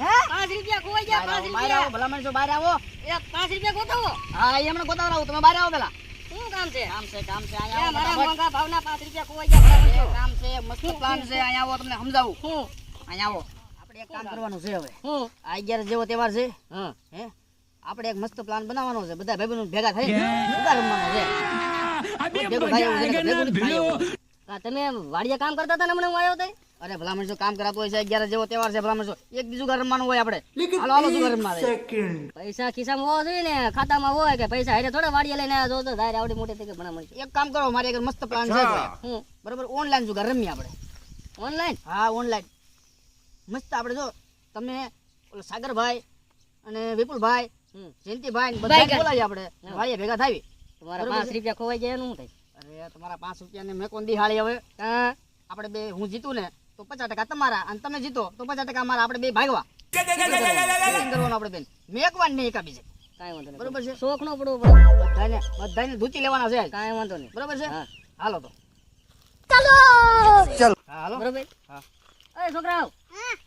પાંચ રૂપિયા ખોવાઈ ગયા પાંચ આવો, આવો રૂપિયા. ભલા માણસો બહાર આવો. એક પાંચ રૂપિયા ગોઠવો. હા એ હમણાં ગોતાવડાવું તમે બહાર આવો પેલા. શું કામ છે? કામ છે કામ છે અહીંયા મારા મોંઘા ભાવના પાંચ રૂપિયા ખોવાઈ ગયા ભલા ફટાફટ. માણસો. કામ છે મસ્ત પ્લાન છે અહીંયા આવો તમને સમજાવું. હું અહીંયા આવો. આપણે એક કામ કરવાનું છે હવે. હું આ અગિયાર જેવો તહેવાર છે. હા. હે? આપણે એક મસ્ત પ્લાન બનાવવાનો છે. બધા ભાઈબંધો ભેગા થઈ બધા રમવાના છે. તમે વાડિયા કામ કરતા હતા ને હમણાં હું આવ્યો અરે ભલામણ માણસો કામ કરાતો હોય છે? અગિયાર જેવો તહેવાર છે ભલામણ માણસો એક બીજું ઘર રમવાનું હોય આપણે. હાલો હાલો શું રમવા છે પૈસા ખિસ્સામાં હોવા જોઈએ ને? ખાતામાં હોય કે પૈસા હારે થોડા વાડિયા લઈને આવ્યા જો તો ધારે આવડી મોટી થઈ ગઈ ભણા મળી એક કામ કરો મારે એક મસ્ત પ્લાન છે હું. બરોબર ઓનલાઈન જુગાર રમીએ આપણે? ઓનલાઈન હા ઓનલાઈન મસ્ત આપણે જો તમે ઓલો સાગરભાઈ અને વિપુલભાઈ. જયંતિભાઈ બધા બોલાવી બોલાવીએ આપણે. ભાઈએ ભેગા થાવી. તમારા પાંચ રૂપિયા ખોવાઈ ગયા એનું શું થાય અરે તમારા પાંચ રૂપિયાને મેં કોણ દિહાળી હવે. હા. આપણે બે હું જીતું ને તો પચાસ ટકા તમારા અને તમે જીતો તો પચાસ ટકા મારા આપણે બે ભાગવા. કરવાનું? આપણે બેન? મેકવાન નહીં એકા બીજે કાંઈ વાંધો નહીં. બરોબર છે? શોખ નો પડવો બધાને બધાને ધૂતી લેવાના છે. કાંઈ વાંધો નહીં. બરોબર છે? હાલો તો. ચાલો! ચાલો. હાલો. બરોબર? હા. એ છોકરાઓ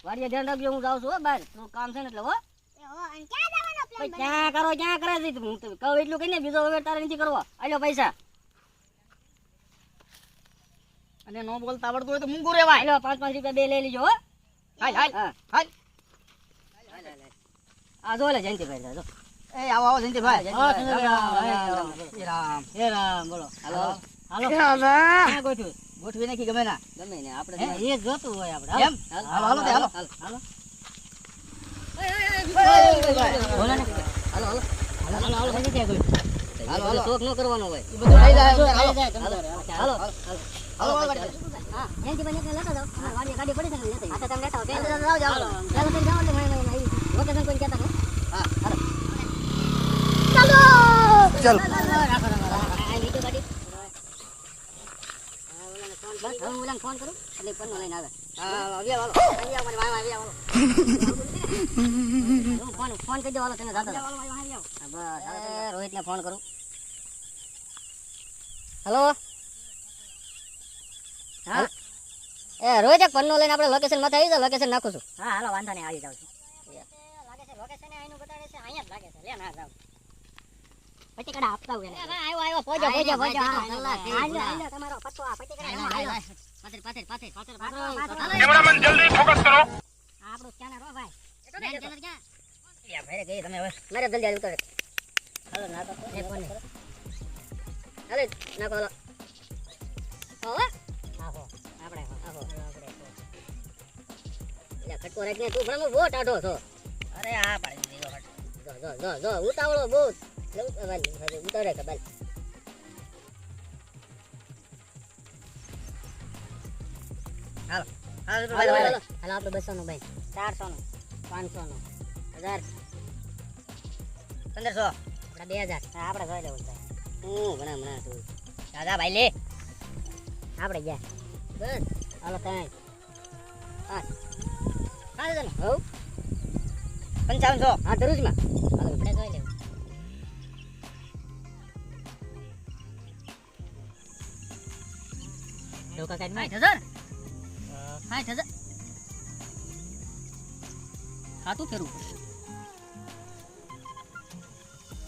વાડીએ ધ્યાન રાખજો હું જાઉં છું હો બહાર તું કામ છે ને એટલે હો. ક્યાં કરો ક્યાં કરે છે? હું કહું એટલું કહીને બીજો વગર તારે નથી કરવો. આલ્યો પૈસા. અને નો બોલતા આવડતું હોય તો મૂંગું રેવાય લો પાંચ પાંચ રૂપિયા બે લઈ લેજો હો હાલ હાલ હાલ આ જો લે જયંતિભાઈ જો એ આવો આવો જયંતિભાઈ હા, રામ, હા, રામ, બોલો હાલો હાલો ક્યાં ગોઠવ્યું? ગોઠવી નાખી ગમે ના ગમે ને આપણે એ જોતું હોય આપણે એમ? હાલો, હાલો હાલો. હાલો હાલો બોલો ને. હાલો હાલો હાલો હાલો હાલો હાલો હાલો, હાલો. શોખ ન કરવાનો હોય એ બધું થઈ જાય, હાલો હાલો. હાલો હાલો હાલો, હાલો, ગાડી. ને લેતા વાડી પડી છે લેતા હા તમે લેતા પેલા જાઓ જાઓ ચાલો તમે જાઓ એટલે મને લોકેશન કોઈ કહેતા હો હા, હાલો. ચાલો ચલ. રાખો રાખો રાખો આ નીચે ગાડી ફોન બસ હવે હું ઓલાને ફોન કરું એટલે પન્નો લઈને આવે હા, આવી આવો, હાલો. મને વાય આવી આવો હું ફોન ફોન કરી દો તને હવે રોહિતને ફોન કરું હેલો હા એ રોહિત એક પન્નો લઈને આપણે લોકેશનમાં આવી જાવ લોકેશન નાખું છું હા હાલો વાંધો નહીં આવી જાવ છું લાગે છે લોકેશન અહીંયા જ લાગે છે લે ના જાવ પટ્ટી કડા આપતા ભાઈ સ્કેનર ક્યાં યા ભાઈ ગઈ તમે હવે મારે જલ્દી આવી ઉતારે હાલો ના તો હાલે નાખો હાલો. હવે આહો આપણે આહો આપણે લે ખટકો રાખને તું ભણો બહુ ટાઢો છો. અરે આ પાડી દીધો જો જો જો જો ઉતાવળો બહુ ઉતારે કબાલ હાલો હાલો હાલો હાલો. આપણે બસો નું ભાઈ ચારસો નું પાંચસો નું હજાર. પંદરસો. આપણે બે હજાર. આપણે જોઈ લેવું ભાઈ હું ભણા તું. દાદા ભાઈ લે. આપણે ગયા. બસ. હાલો ત્રણ. પાંચ પાંચ હજાર હવ. પંચાવનસો. હા ધરુજમાં હાલો આપણે જોઈ લેવું. ડોકા કાઢ સાઠ હજાર? સાઠ હજાર. ખાતું ફેરવું પડશે.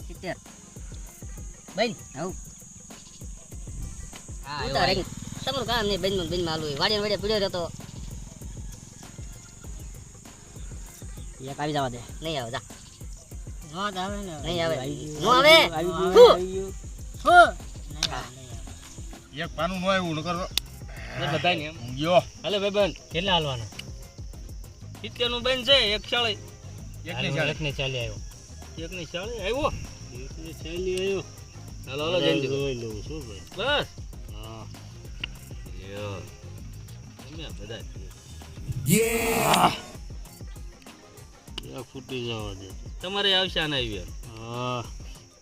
સિત્તેર બેન હવ તમારું કામ નહીં બેન બેનમાં આલું વાડિયા વાડિયા પીડ્યો રહેતો. એક આવી જવા દે. નહીં આવે જા. નહીં આવે. નો આવે. એક પાનું નો આવ્યું નકર બધાય ને એમ. ગયો. હાલે ભાઈ બેન કેટલા હાલવાના? સિત્તેરનું બેન છે એક શાળી. એકની ને એકને ચાલી આવ્યો. એક ને ચાલી આવ્યો? એકને ચાલી આવ્યો. હાલો હાલો જયંતિ જોઈ લઉં શું ભાઈ. બસ. હા. યો તમે બધા આ ફૂટી જવા દે તમારે આવશે આના આવ્યા. હા.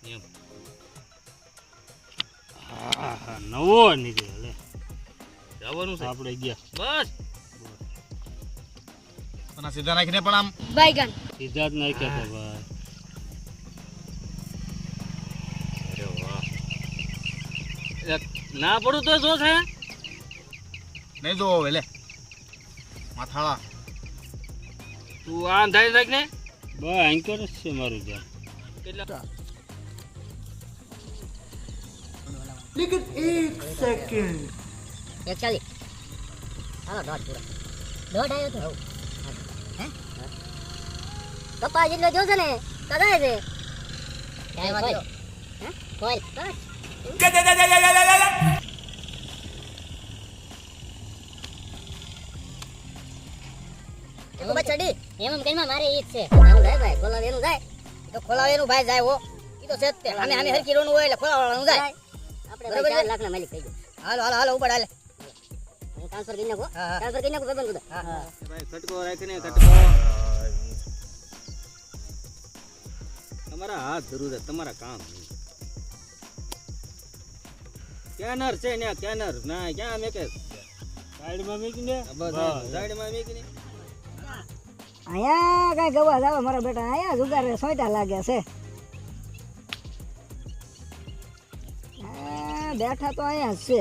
એમ. હા હા. નવો નીકળ્યો લે. જવાનું છે. આપણે ગયા. બસ. આ સીધા નાખીને પણ આમ. બાયગન. સીધા જ નાખ્યા હતા ભાઈ. અરે વાહ. ના પડું તો શું છે નહીં જોવો હવે લે. માથાળા. તું આ અંધારી રાખ ને બસ એન્કર જ છે મારું ત્યાં કેટલા એક ચાલી. હાલો દોઢ પૂરો. દોઢ આવ્યો તો. હે કપા જેટલો જોશે ને કદાય છે. ચડી. એમ મારે ઈ જ છે. જાય ભાઈ ખોલાવ એનું જાય તો ખોલાવ ભાઈ જાય હો. ઈ તો છે હરકી રોનું હોય એટલે ખોલાવાનું જાય. આપણે બરાબર છે? 4 લાખ ના માલિક થઈ ગયો. હાલો હાલો હાલો ઉપર હાલે. ટ્રાન્સફર કરી નાખો. ટ્રાન્સફર કરી નાખો ભાઈ બંધ. ભાઈ રાખીને તમારા હાથ જરૂર તમારા કામ કેનર છે ને કેનર? ના ક્યાં મેકે સાઈડમાં મૂકીને? બસ બસ. સાઈડમાં મેકીને. આયા કઈ ગવા જાવ મારા બેટા અહીંયા જુગાર સોઈટા લાગે છે. આ બેઠા તો અહીંયા છે.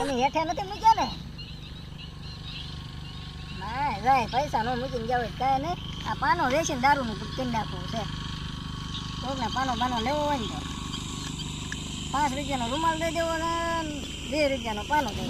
એની હેઠે નથી મૂક્યા ને? ના જાય પૈસા નો મૂકીને જાવ કાંઈ નહીં. આ પાનો વેચીને દારૂનું કરી નાખવું છે. કોકને પાનો બાનો લેવો હોય ને તો. પાંચ રૂપિયાનો રૂમાલ દઈ દેવો ને બે રૂપિયાનો પાનો દઈ